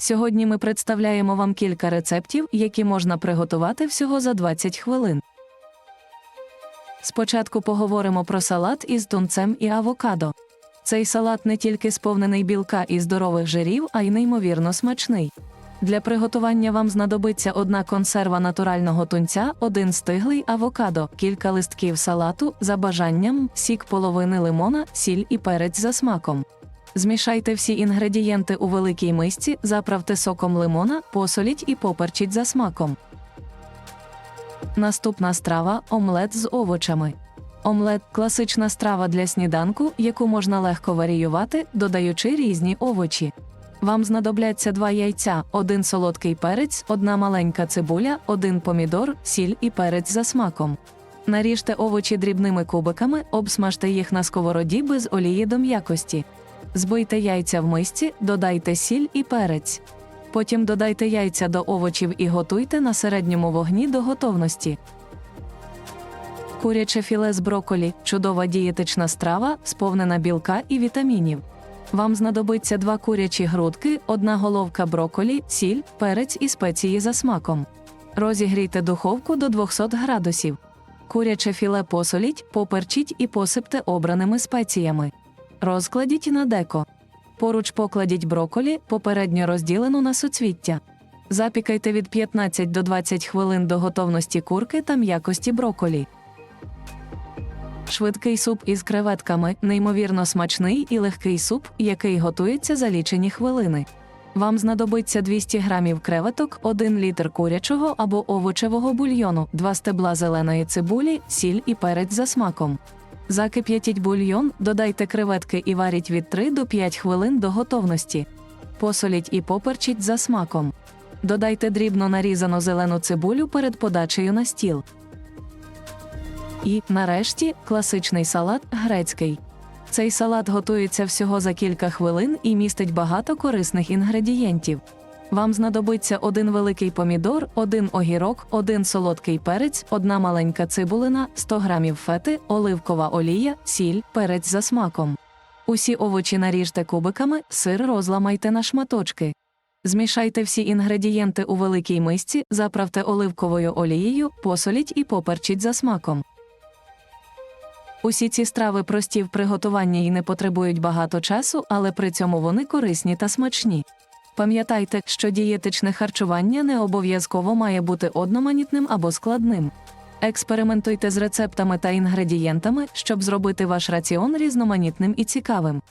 Сьогодні ми представляємо вам кілька рецептів, які можна приготувати всього за 20 хвилин. Спочатку поговоримо про салат із тунцем і авокадо. Цей салат не тільки сповнений білка і здорових жирів, а й неймовірно смачний. Для приготування вам знадобиться одна консерва натурального тунця, один стиглий авокадо, кілька листків салату, за бажанням, сік половини лимона, сіль і перець за смаком. Змішайте всі інгредієнти у великій мисці, заправте соком лимона, посоліть і поперчіть за смаком. Наступна страва омлет з овочами. Омлет класична страва для сніданку, яку можна легко варіювати, додаючи різні овочі. Вам знадобляться два яйця, один солодкий перець, одна маленька цибуля, один помідор, сіль і перець за смаком. Наріжте овочі дрібними кубиками, обсмажте їх на сковороді без олії до м'якості. Збийте яйця в мисці, додайте сіль і перець. Потім додайте яйця до овочів і готуйте на середньому вогні до готовності. Куряче філе з броколі чудова дієтична страва, сповнена білка і вітамінів. Вам знадобиться два курячі грудки, одна головка броколі, сіль, перець і спеції за смаком. Розігрійте духовку до 200 градусів. Куряче філе посоліть, поперчіть і посипте обраними спеціями. Розкладіть на деко. Поруч покладіть броколі, попередньо розділену на суцвіття. Запікайте від 15 до 20 хвилин до готовності курки та м'якості броколі. Швидкий суп із креветками неймовірно смачний і легкий суп, який готується за лічені хвилини. Вам знадобиться 200 грамів креветок, 1 літр курячого або овочевого бульйону, 2 стебла зеленої цибулі, сіль і перець за смаком. Закип'ятіть бульйон, додайте креветки і варіть від 3 до 5 хвилин до готовності. Посоліть і поперчіть за смаком. Додайте дрібно нарізану зелену цибулю перед подачею на стіл. І, нарешті, класичний салат грецький. Цей салат готується всього за кілька хвилин і містить багато корисних інгредієнтів. Вам знадобиться один великий помідор, один огірок, один солодкий перець, одна маленька цибулина, 100 грамів фети, оливкова олія, сіль, перець за смаком. Усі овочі наріжте кубиками, сир розламайте на шматочки. Змішайте всі інгредієнти у великій мисці, заправте оливковою олією, посоліть і поперчіть за смаком. Усі ці страви прості в приготуванні і не потребують багато часу, але при цьому вони корисні та смачні. Пам'ятайте, що дієтичне харчування не обов'язково має бути одноманітним або складним. Експериментуйте з рецептами та інгредієнтами, щоб зробити ваш раціон різноманітним і цікавим.